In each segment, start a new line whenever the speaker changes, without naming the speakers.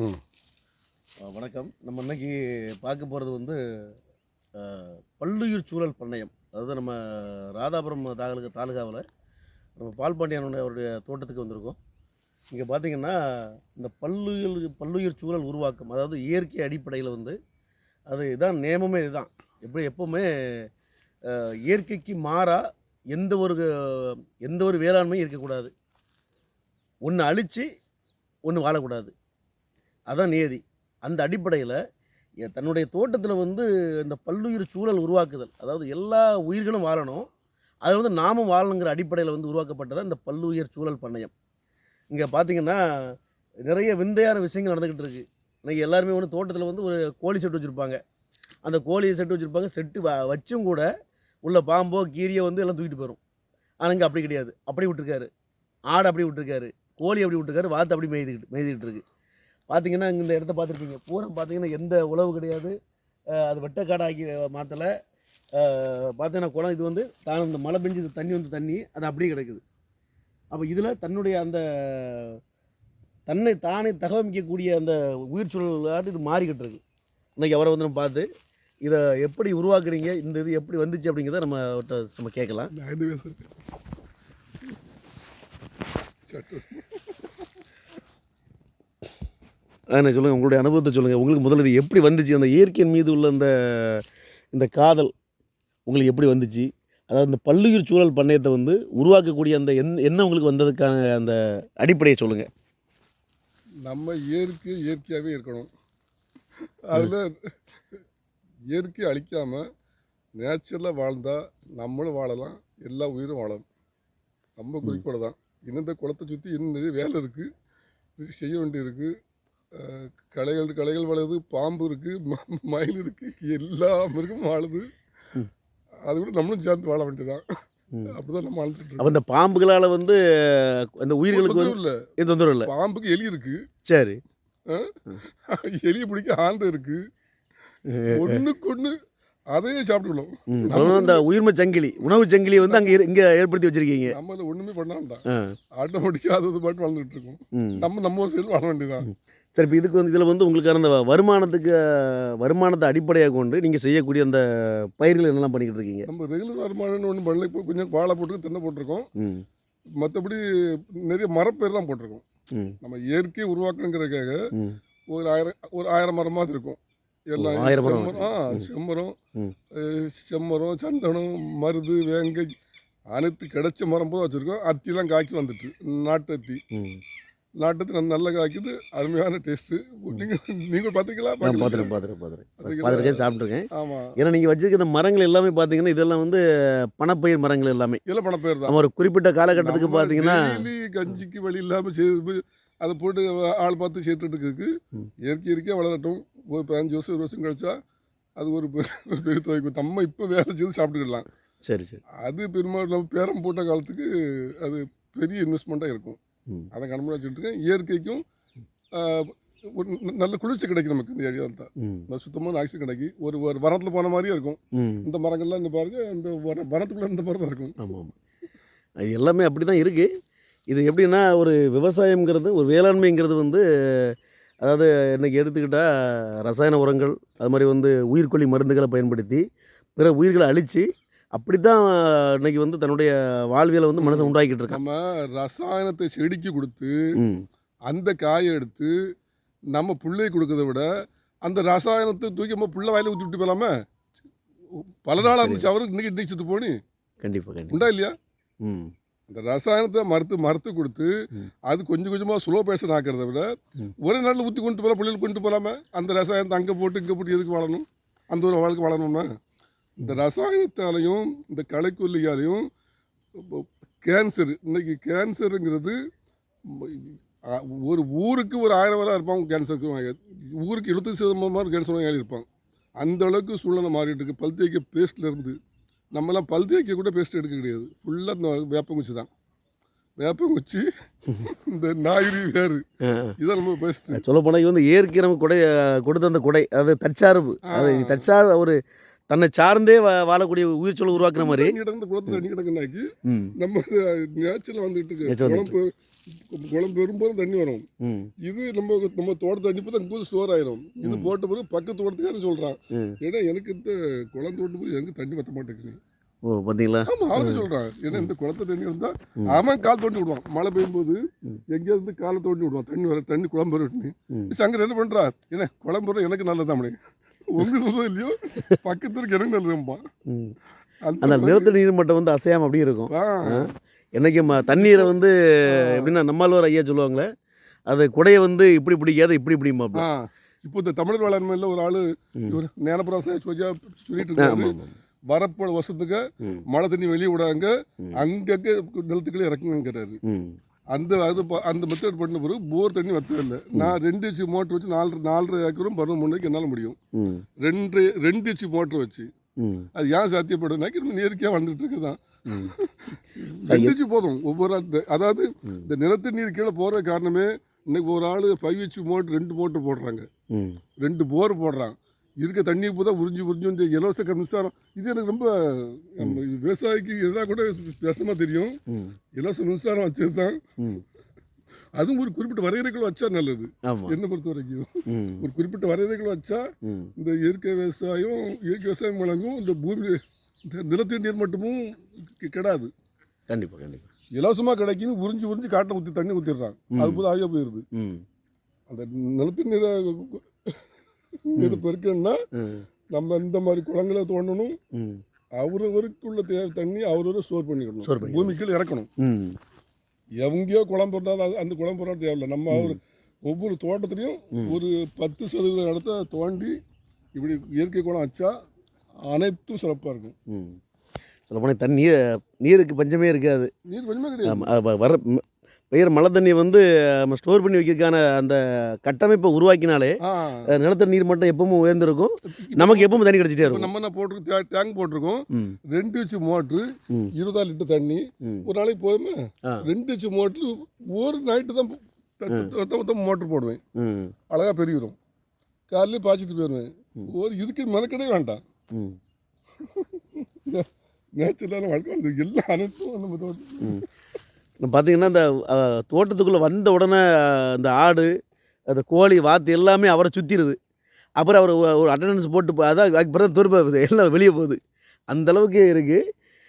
வணக்கம். நம்ம இன்னைக்கு பார்க்க போகிறது வந்து பல்லுயிர் சூழல் பண்ணையம். அதாவது நம்ம ராதாபுரம் தாலுகா தாலுகாவில் நம்ம பால்பாண்டியனுடைய அவருடைய தோட்டத்துக்கு வந்திருக்கோம். இங்கே பார்த்தீங்கன்னா இந்த பல்லுயிர் பல்லுயிர் சூழல் உருவாக்கம் அதாவது இயற்கை அடிப்படையில் வந்து அது இதான் நேமமே இதுதான். எப்படி எப்போவுமே இயற்கைக்கு மாறாக எந்த ஒரு எந்த ஒரு வேளாண்மையும் இருக்கக்கூடாது. ஒன்று அழித்து ஒன்று வாழக்கூடாது. அதான் நியதி. அந்த அடிப்படையில் தன்னுடைய தோட்டத்தில் வந்து இந்த பல்லுயிர் சூழல் உருவாக்குதல். அதாவது எல்லா உயிர்களும் வாழணும். அது வந்து நாமும் வாழணுங்கிற அடிப்படையில் வந்து உருவாக்கப்பட்டதான் இந்த பல்லுயிர் சூழல் பண்ணையம். இங்கே பார்த்தீங்கன்னா நிறைய விந்தையான விஷயங்கள் நடந்துக்கிட்டு இருக்குது இன்றைக்கி எல்லாருமே வந்து தோட்டத்தில் வந்து ஒரு கோழி செட்டு வச்சுருப்பாங்க. அந்த கோழி செட்டு வச்சுருப்பாங்க. செட்டு வ வச்சும் கூட உள்ள பாம்போ கீரியோ வந்து எல்லாம் தூக்கிட்டு போயிடும் ஆனால் இங்கே அப்படி கிடையாது. அப்படி விட்டுருக்காரு. ஆடு அப்படி விட்டுருக்காரு. கோழி அப்படி விட்டுருக்காரு. வாத்து அப்படி மெய்துக்கிட்டு மேய்துக்கிட்டு இருக்கு. பார்த்தீங்கன்னா இங்க இந்த இடத்த பார்த்துருப்பீங்க பூரா பார்த்தீங்கன்னா எந்த உழவு கிடையாது. அது வெட்டக்காடாக்கி மாற்றலை பார்த்தீங்கன்னா குளம் இது வந்து தான் இந்த மழை பெஞ்சு இது தண்ணி வந்து தண்ணி அது அப்படியே கிடக்குது. அப்போ இதில் தன்னுடைய அந்த தன்னை தானே தகவமிக்கக்கூடிய அந்த உயிர் சூழலாட்டு இது மாறிக்கிட்டு இருக்கு இன்னைக்கு அவரை வந்து நம்ம பார்த்து இதை எப்படி உருவாக்குறீங்க இந்த இது எப்படி வந்துச்சு அப்படிங்கிறத நம்ம நம்ம கேட்கலாம்
நான் ஐந்து வயசு இருக்கு சட்டு
என்ன சொல்லுங்கள் உங்களுடைய அனுபவத்தை சொல்லுங்கள் உங்களுக்கு முதல்ல இது எப்படி வந்துச்சு? அந்த இயற்கையின் மீது உள்ள அந்த இந்த காதல் உங்களுக்கு எப்படி வந்துச்சு? அதாவது இந்த பல்லுயிர் சூழல் பண்ணையத்தை வந்து உருவாக்கக்கூடிய அந்த என் என்ன உங்களுக்கு வந்ததுக்கான அந்த அடிப்படையை சொல்லுங்கள்
நம்ம இயற்கை இயற்கையாகவே இருக்கணும். அதில் இயற்கை அழிக்காமல் நேச்சுரலாக வாழ்ந்தால் நம்மளும் வாழலாம் எல்லா உயிரும் வாழலாம். நம்ம குறிக்கோள் தான். இன்னும் இந்த குளத்தை சுற்றி இன்னும் நிறைய வேலை இருக்குது செய்ய வேண்டியிருக்கு. களைகள் களைகள் வளருது பாம்பு இருக்குது மயில் இருக்குது எல்லா மிருகமும் வாழுது. அது கூட நம்மளும் சேர்ந்து வாழ வேண்டியதான் அப்படிதான் நம்ம வாழ்ந்துட்டு
அப்போ இந்த பாம்புகளால் வந்து அந்த உயிர்களுக்கு
இல்லை.
எந்த தொந்தரவு இல்லை.
பாம்புக்கு எலி இருக்கு.
சரி.
எலியை பிடிக்க ஆந்தை இருக்கு. ஒண்ணுக்கு ஒண்ணு அதையே சாப்பிட்டுக்கணும்.
ம். அப்புறம் அந்த உயிர்ம சங்கிலி உணவு சங்கிலி வந்து அங்கே இங்கே ஏற்படுத்தி வச்சுருக்கீங்க.
நம்மள ஒண்ணுமே பண்ண வேண்டாம். ஆட்டோமேட்டிக்காக அது பாட்டு வாழ்ந்துட்டு இருக்கோம். நம்ம நம்ம சைடு வாழ வேண்டியதான்
சரி இப்போ இதுக்கு வந்து இதில் வந்து உங்களுக்கான அந்த வருமானத்துக்கு வருமானத்தை அடிப்படையாக கொண்டு நீங்கள் செய்யக்கூடிய அந்த பயிர்கள் என்னெல்லாம் பண்ணிக்கிட்டு இருக்கீங்க?
நம்ம ரெகுலர் வருமானம்னு பண்ணல. இப்போ கொஞ்சம் வாழை போட்டு தென்னை போட்டிருக்கோம். மற்றபடி நிறைய மரப்பயிர் தான் போட்டிருக்கோம் நம்ம இயற்கையை உருவாக்கணுங்கிறதுக்காக ஒரு ஆயிரம் ஒரு ஆயிரம் மரமாவது இருக்கும். எல்லாம் ஆ செம்மரம் செம்மரம் சந்தனம் மருது வேங்கை அனைத்து கிடைச்ச மரம் போது வச்சுருக்கோம். அத்திலாம் காய்க்கி வந்துட்டு நாட்டு அத்தி.
ம்
நாட்டு அத்தி நல்லா காய்க்குது அருமையான டேஸ்ட்டு நீங்கள் நீங்கள் பார்த்துக்கலாம்
நான் பார்த்துருக்கேன் பார்த்துருக்கேன் பார்த்துருக்கேன் பார்த்துருக்கேன் சாப்பிட்ருக்கேன்
ஆமாம்
ஏன்னா நீங்கள் வச்சிருக்க இந்த மரங்கள் எல்லாமே பார்த்தீங்கன்னா இதெல்லாம் வந்து பணப்பயிர் மரங்கள் எல்லாமே.
இதில் பண பேர் தான்
ஒரு குறிப்பிட்ட காலகட்டத்துக்கு பார்த்தீங்கன்னா
கஞ்சிக்கு வழி இல்லாமல் செய்து அதை போட்டு ஆள் பார்த்து சேர்த்துட்டு இருக்கு. இயற்கை இயற்கையாக வளரட்டும். ஒரு பதினஞ்சு வருஷம் ஒரு வருஷம் கழிச்சா அது ஒரு பெரிய துவைக்கும் நம்ம இப்போ வேலை செய்து சாப்பிட்டுக்கலாம்.
சரி சரி.
அது பெரும்பாலும் நம்ம பேரம் போட்ட காலத்துக்கு அது பெரிய இன்வெஸ்ட்மெண்ட்டாக இருக்கும். அதை கணக்கு வச்சுட்டு இருக்கேன் இயற்கைக்கும் நல்ல குளிர்ச்சி கிடைக்கும் நமக்கு இந்த ஏரியாவில் தான். சுத்தமான ஆக்சிஜன் கிடைக்கும் ஒரு ஒரு வரத்தில் போன மாதிரியே இருக்கும். இந்த மரங்கள்லாம் இந்த பாருங்க இந்த வர வரத்துக்குள்ள இந்த மாதிரி தான் இருக்கும்.
ஆமாம் ஆமாம் அது எல்லாமே அப்படி தான் இருக்குது இது எப்படின்னா ஒரு விவசாயங்கிறது ஒரு வேளாண்மைங்கிறது வந்து அதாவது இன்றைக்கி எடுத்துக்கிட்டால் ரசாயன உரங்கள் அது மாதிரி வந்து உயிர்க்கொல்லி மருந்துகளை பயன்படுத்தி பிற உயிர்களை அழித்து அப்படி தான் இன்னைக்கு வந்து தன்னுடைய வாழ்வியலை வந்து மனசை உண்டாக்கிட்டு இருக்கான்
நம்ம ரசாயனத்தை செடிக்கு கொடுத்து அந்த காயை எடுத்து நம்ம பிள்ளைக்கு கொடுக்கறத விட அந்த ரசாயனத்தை தூக்கி நம்ம புள்ள வாயில ஊற்றி விட்டு போகலாமே பல நாளாக இருந்துச்சு அவருக்கு இன்னைக்கு இன்னைக்கு செத்து போனி.
கண்டிப்பாக
உண்டா இல்லையா?
ம்.
அந்த ரசாயனத்தை மறுத்து மறுத்து கொடுத்து. அது கொஞ்சம் கொஞ்சமாக ஸ்லோ பேஷன் ஆக்கிறத விட. ஒரே நாளில் ஊற்றி கொண்டு போகலாம் பிள்ளைகளுக்கு கொண்டு போகலாமே அந்த ரசாயனத்தை அங்கே போட்டு இங்கே போட்டு எதுக்கு வாழணும் அந்த ஒரு வாழ்க்கை வாழணும்னா இந்த ரசாயனத்தாலையும் இந்த களைக்கொல்லியாலையும் கேன்சர் இன்னைக்கு கேன்சருங்கிறது ஒரு ஊருக்கு ஒரு ஆயிரம் பேராக இருப்பாங்க கேன்சருக்கு ஊருக்கு எழுபத்தி சதவீதமாக கேன்சர் நோயாளி இருப்பாங்க அந்த அளவுக்கு சூழ்நிலை மாறிட்டு இருக்கு. பல் தேய்க்க பேஸ்ட்லேருந்து நம்மலாம் பல் தேய்க்க கூட பேஸ்ட் எடுக்க கிடையாது. ஃபுல்லாக இந்த வேப்பங்குச்சி தான். வேப்பங்குச்சி இந்த நாகரி வேறு. இதான் நம்ம பேஸ்ட்டு
சொல்ல போனால் வந்து இயற்கை நமக்கு கொடை கொடுத்த அந்த கொடை. அதாவது தற்சார்பு. அது தற்சார் ஒரு தன்னை சார்ந்தே வாழக்கூடிய உயிர் சூழல் உருவாக்குற மாதிரி.
கிடந்து குளத்துல தண்ணி கிடக்குனாக்கி நம்ம நேச்சுரல் வந்துட்டு இருக்கு. குளம் போ- குழம்பு வரும்போது தண்ணி வரும். இது நம்ம நம்ம தோட்ட தண்ணி போது அங்கே ஸ்டோர் ஆயிரும். இது போட்ட பிறகு பக்கத்து தோட்டத்துக்காரன் சொல்றான். ஏன்னா எனக்கு இந்த குளம் தோட்ட போது எனக்கு தண்ணி பத்த மாட்டேங்குது.
ஓ பார்த்தீங்களா
ஆமா அவனே சொல்றான் ஏன்னா இந்த குளத்து தண்ணி இருந்தா அவன் கால் தோண்டி விடுவான். மழை பெய்யும் போது எங்கேயாவது காலை தோண்டி விடுவான். தண்ணி வர தண்ணி குழம்பு வரட்டுன்னு. சங்கர் என்ன பண்றா என்ன குழம்பு வர எனக்கு நல்லதாமனே உங்களுக்கு இல்லையோ பக்கத்து இருக்கு
ம்.
அந்த
நிலத்தடி நீர் மட்டம் வந்து அசையாமல் அப்படியே இருக்கும். ம தண்ணீரை வந்து எப்படின்னா நம்மாழ்வார் ஐயா சொல்லுவாங்களே அது குடையை வந்து இப்படி பிடிக்காது இப்படி பிடிமாப்ல
ஆ. இப்போ இந்த தமிழர் வேளாண்மையில் ஒரு ஆளு இவர் ஞானபிராச சொல்லியா சொல்லிட்டு இருக்காரு. வரப்போட வருஷத்துக்கு. மழை தண்ணி வெளியே விடாங்க அங்கங்க நிலத்துக்குள்ளே இறக்குங்கிறாரு அந்த அது அந்த மெத்தட் பண்ண பிறகு போர் தண்ணி வத்தது இல்லை. நான் ரெண்டு இன்ச்சு மோட்டர் வச்சு நாலு நாலரை ஏக்கரும் பதினொன்று மணிக்கு என்னால் முடியும். ரெண்டு ரெண்டு இன்ச்சு மோட்டர் வச்சு. அது ஏன் சாத்தியப்படுதுனாக்கி நம்ம இயற்கையாக வந்துட்டு இருக்குதான். ரெண்டு போதும் ஒவ்வொரு அதாவது இந்த நிலத்தடி நீர் கீழே போகிற காரணமே இன்னைக்கு ஒரு ஆள் ஃபைவ் இன்ச்சு மோட்டர் ரெண்டு மோட்டர் போடுறாங்க. ரெண்டு போர் போடுறான். இருக்க தண்ணி பூரா உறிஞ்சி உறிஞ்சி இந்த இலவச மின்சாரம் இது எனக்கு ரொம்ப விவசாயிக்கு எதாவது கூட கஷ்டமாக தெரியும். இலவச மின்சாரம் வச்சது தான் அதுவும் ஒரு குறிப்பிட்ட வரையறைகள் வச்சா நல்லது. என்னை பொறுத்த வரைக்கும் ஒரு குறிப்பிட்ட வரையறைகள் வச்சா இந்த இயற்கை விவசாயம் இயற்கை விவசாயம் வழங்கும் இந்த பூமி இந்த நிலத்தடி நீர் மட்டுமும் கெடாது.
கண்டிப்பாக கண்டிப்பாக
இலவசமாக கிடைக்குன்னு உறிஞ்சி உறிஞ்சி காட்டை ஊற்றி தண்ணி ஊற்றிடுறான் அது போது ஆகியா போயிடுது. அந்த நிலத்தடி நீரை நீர் பெருக்கணும்னா நம்ம இந்த மாதிரி குளங்களை தோண்டணும். அவரவருக்குள்ள தேவை தண்ணி அவரவரை ஸ்டோர் பண்ணிக்கணும். பூமிக்குள்ள இறக்கணும். எங்கேயோ குளம் போட்டால் அந்த குளம் போடுறது தேவையில்லை நம்ம ஒரு ஒவ்வொரு தோட்டத்துலையும் ஒரு பத்து சதவீதம் இடத்த தோண்டி இப்படி இயற்கை குளம் வச்சா அனைத்தும் சிறப்பாக இருக்கும்.
சொல்லப்போனால் தண்ணி நீருக்கு பஞ்சமே இருக்காது.
நீர் கொஞ்சமே கிடையாது.
வர பெய்கிற மழை தண்ணி வந்து நம்ம ஸ்டோர் பண்ணி வைக்கிறதுக்கான அந்த கட்டமைப்பை உருவாக்கினாலே நிலத்தடி நீர் மட்டம் எப்பவும் உயர்ந்திருக்கும். நமக்கு எப்பவும் தண்ணி கிடைச்சிட்டே இருக்கும்.
நம்ம என்ன போட்டிருக்கோம் டேங்க் போட்டிருக்கோம். ரெண்டு இன்ச்சு மோட்ரு
ம்.
இருபதாறு லிட்டர் தண்ணி. ஒரு நாளைக்கு போதுமே. ரெண்டு இன்ச்சு மோட்ரு ஒரு நைட்டு தான் மோட்ரு போடுவேன். அழகாக பெருகிடும் காலையில பாய்ச்சிட்டு போயிடுவேன். ஒரு இதுக்கு மெனக்கடே வேண்டாம். நேச்சுரலான வாழ்க்கை எல்லா அனைத்தும் நம்ம
பார்த்திங்கன்னா இந்த தோட்டத்துக்குள்ளே வந்த உடனே இந்த ஆடு அந்த கோழி வாத்து எல்லாமே அவரை சுற்றிடுது அப்புறம் அவர் ஒரு அட்டண்டன்ஸ் போட்டு போ- அதான் அப்புறம் திரும்ப எல்லாம் வெளியே போகுது. அந்தளவுக்கு இருக்குது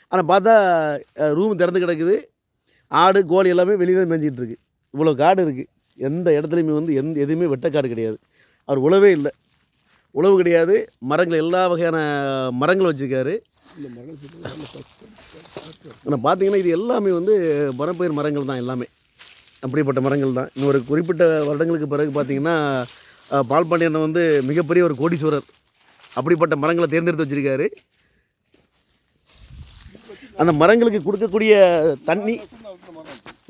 ஆனால் பார்த்தா ரூம் திறந்து கிடக்குது. ஆடு கோழி எல்லாமே வெளியே தான் மேய்ஞ்சிட்டு இருக்கு. இவ்வளோ காடு இருக்குது எந்த இடத்துலையுமே வந்து எந்த எதுவுமே வெட்டக்காடு கிடையாது. அவர் உழவே இல்லை. உழவு கிடையாது. மரங்கள் எல்லா வகையான மரங்கள் வச்சுருக்காரு. ஆனால் பார்த்தீங்கன்னா இது எல்லாமே வந்து மரப்பயிர் மரங்கள் தான் எல்லாமே அப்படிப்பட்ட மரங்கள் தான் இன்னும் ஒரு குறிப்பிட்ட வருடங்களுக்கு பிறகு பார்த்தீங்கன்னா அஹ், பால் பாண்டியன் வந்து மிகப்பெரிய ஒரு கோடீஸ்வரர் அப்படிப்பட்ட மரங்களை தேர்ந்தெடுத்து வச்சிருக்காரு அந்த மரங்களுக்கு கொடுக்கக்கூடிய தண்ணி.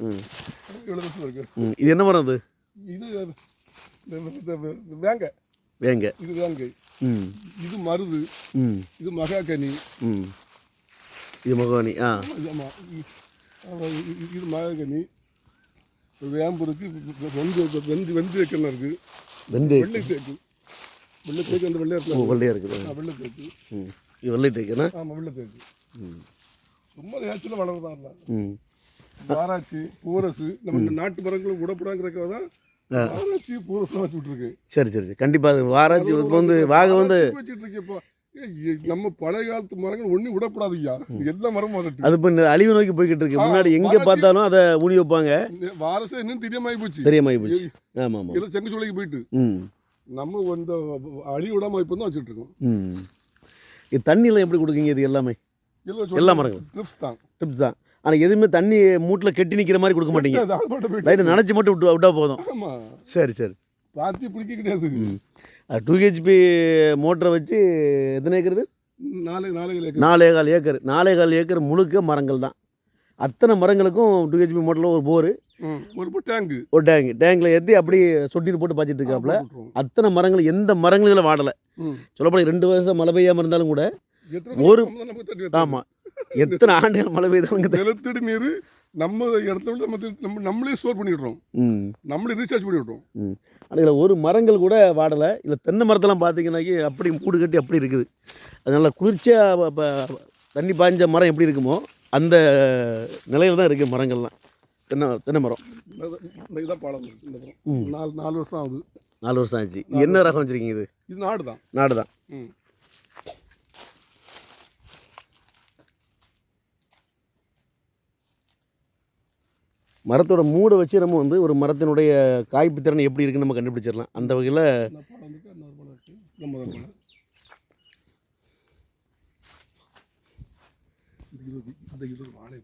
ம். இது என்ன மரம் அது
இது வேங்க
வேங்க
இது வேங்கை இது மருது. இது மகாகனி.
ம். இது மகவானி ஆ.
இது- மகாகனி. வேம்பு இருக்கு வெந்து வெந்து வெந்து வைக்கணும் இருக்கு.
வெந்து
வெள்ளை தேக்கு. வெள்ளை தேக்கு அந்த வெள்ளை
ஓ
இடத்துல
வெள்ளையாக இருக்குது
வெள்ளை தேக்கு.
ம். இது வெள்ளை தேக்குண்ணா
ஆமாம் வெள்ளை தேக்கு.
ம்.
சும்மா நேச்சுரலாக
ம்.
ஆராய்ச்சி பூரசு நம்ம நாட்டு மரங்களை விடப்படாங்கிறக்காக தான் ஆராய்ச்சி பூரஸ்லாம் வச்சு விட்ருக்கு
சரி சரி சரி. கண்டிப்பாக அது இப்போ வந்து வாக வந்து
வச்சுட்டு இருக்கேப்பா ஏய், நம்ம பழைய காலத்து மரங்கள் ஒன்றும் விடப்படாதுய்யா. எல்லா மரமும் வரட்டு
அது இப்போ அழிவு நோக்கி போய்கிட்டு இருக்கு. முன்னாடி எங்கே பார்த்தாலும் அதை ஊனி வைப்பாங்க.
வாரசம் இன்னும் தெரியாம போச்சு
தெரியாம போச்சு ஆமாம் ஆமாம்
இல்லை செங்கச்சோலைக்கு போயிட்டு.
ம்.
நம்ம இந்த அழி விடாம இப்போ தான் வச்சுட்டு இருக்கோம்.
தண்ணியெல்லாம் எப்படி கொடுக்குங்க இது எல்லாமே? எல்லா மரங்களும்.
ட்ரிப்ஸ் தான்.
டிப்ஸ் தான். ஆனால் எதுவுமே தண்ணி மூட்டில் கெட்டி நிற்கிற மாதிரி கொடுக்க மாட்டீங்க. லைட்டை நினச்சி மட்டும் விட்டு விட்டா போதும். சரி சரி.
பாத்தி பிடிக்க கிடையாது.
டூ ஹெச்பி மோட்டரை வச்சு எத்தனை ஏக்கருது
நாலு நாலு ஏக்கர்.
நாலே கால் ஏக்கர். நாலே கால் ஏக்கர் முழுக்க மரங்கள் தான். அத்தனை மரங்களுக்கும் டூ ஹெச்பி மோட்டரில் ஒரு போரு
ஒரு டேங்கு.
ஒரு டேங்க். டேங்கில் ஏற்றி அப்படியே சொட்டிட்டு போட்டு பாய்ச்சிட்டு இருக்காப்புல அத்தனை மரங்கள் எந்த மரங்களும் இதில் வாடலை. சொல்லப்போனால் ரெண்டு வருஷம் மழை பெய்யாமல் இருந்தாலும் கூட ஒரு-? ஆமாம் எத்தனை ஆண்டுகள் மழை பெய்தவங்க
நிலத்தடி நீர் நம்ம இடத்துல விட நம்ம நம்ம நம்மளே ஸ்டோர் பண்ணிடுறோம். நம்மளே ரீசார்ஜ்
பண்ணிடுறோம். ஆனால் இதில் ஒரு மரங்கள் கூட வாடலை. இல்லை தென்னை மரத்தெல்லாம் பார்த்தீங்கன்னாக்கி அப்படி கூடு கட்டி அப்படி இருக்குது. அதனால் குளிர்ச்சியாக இப்போ தண்ணி பாய்ஞ்ச மரம் எப்படி இருக்குமோ அந்த நிலையில் தான் இருக்குது மரங்கள்லாம். தென்னை தென்னை மரம்.
இதான் பாலம். நாலு நாலு வருஷம் ஆகுது.
நாலு வருஷம் ஆச்சு. என்ன ரகம் வச்சுருக்கீங்க இது?
இது நாடு தான்
நாடு தான் மரத்தோட மூடை வச்சு நம்ம வந்து ஒரு மரத்தினுடைய காய்ப்பு திறன் எப்படி இருக்குன்னு நம்ம கண்டுபிடிச்சிடலாம். அந்த வகையில்
வாழை.